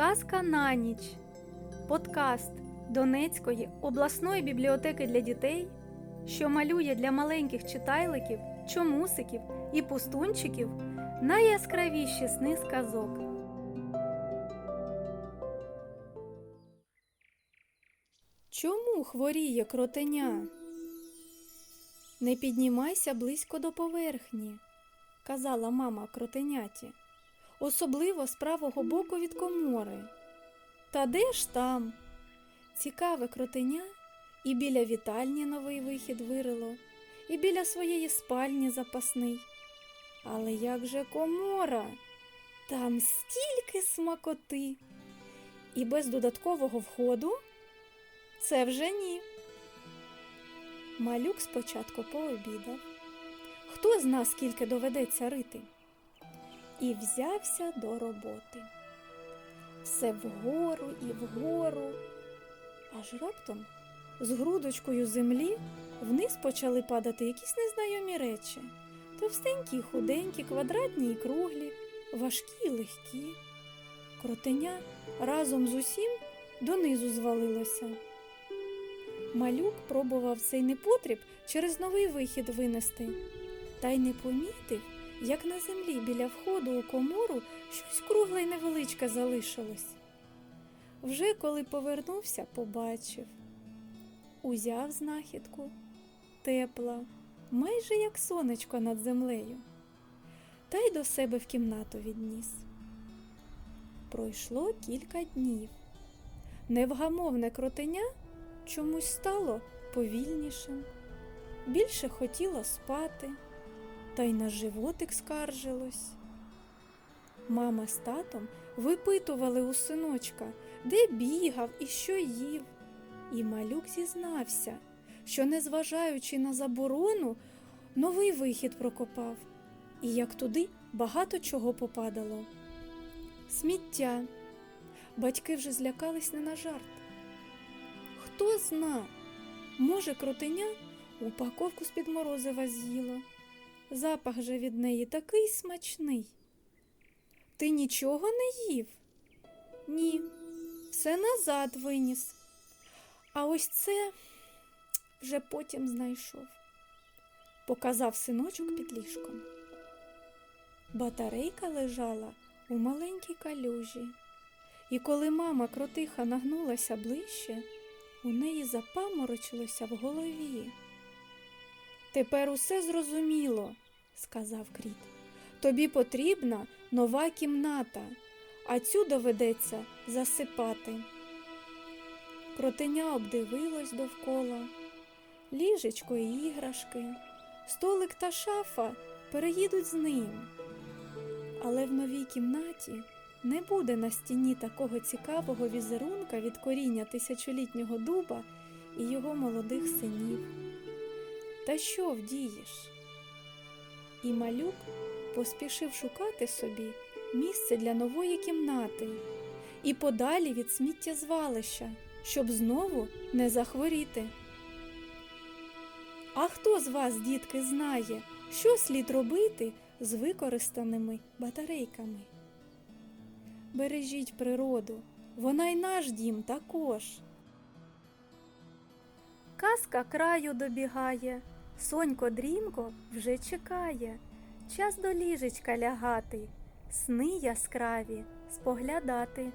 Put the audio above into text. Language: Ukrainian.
Казка на ніч. Подкаст Донецької обласної бібліотеки для дітей, що малює для маленьких читайликів, чомусиків і пустунчиків найяскравіші сни з казок. Чому хворіє кротеня? Не піднімайся близько до поверхні, казала мама кротеняті, особливо з правого боку від комори. Та де ж там? Цікаве кротеня і біля вітальні новий вихід вирило, і біля своєї спальні запасний. Але як же комора? Там стільки смакоти. І без додаткового входу? Це вже ні. Малюк спочатку пообідав. Хто зна, скільки доведеться рити? І взявся до роботи. Все вгору і вгору. Аж раптом з грудочкою землі вниз почали падати якісь незнайомі речі. Товстенькі худенькі, квадратні й круглі, важкі й легкі. Кротеня разом з усім донизу звалилося. Малюк пробував цей непотріб через новий вихід винести, та й не помітив, як на землі біля входу у комору щось кругле й невеличке залишилось. Вже коли повернувся, побачив. Узяв знахідку, тепла, майже як сонечко над землею, та й до себе в кімнату відніс. Пройшло кілька днів. Невгамовне кротеня чомусь стало повільнішим, більше хотіло спати, та й на животик скаржилось. Мама з татом випитували у синочка, де бігав і що їв. І малюк зізнався, що, незважаючи на заборону, новий вихід прокопав, і як туди багато чого попадало. Сміття. Батьки вже злякались не на жарт. Хто зна, може, кротеня упаковку з-під морозива з'їла. Запах же від неї такий смачний. Ти нічого не їв? Ні, все назад виніс. А ось це вже потім знайшов, показав синочок під ліжком. Батарейка лежала у маленькій калюжі, і коли мама кротиха нагнулася ближче, у неї запаморочилося в голові. Тепер усе зрозуміло, сказав кріт. Тобі потрібна нова кімната, а цю доведеться засипати. Кротеня обдивилось довкола, ліжечко і іграшки, столик та шафа переїдуть з ним. Але в новій кімнаті не буде на стіні такого цікавого візерунка від коріння тисячолітнього дуба і його молодих синів. Та що вдієш? І малюк поспішив шукати собі місце для нової кімнати і подалі від сміттєзвалища, щоб знову не захворіти. А хто з вас, дітки, знає, що слід робити з використаними батарейками? Бережіть природу, вона й наш дім також. Казка краю добігає, сонько дрімко вже чекає, час до ліжечка лягати, сни яскраві споглядати.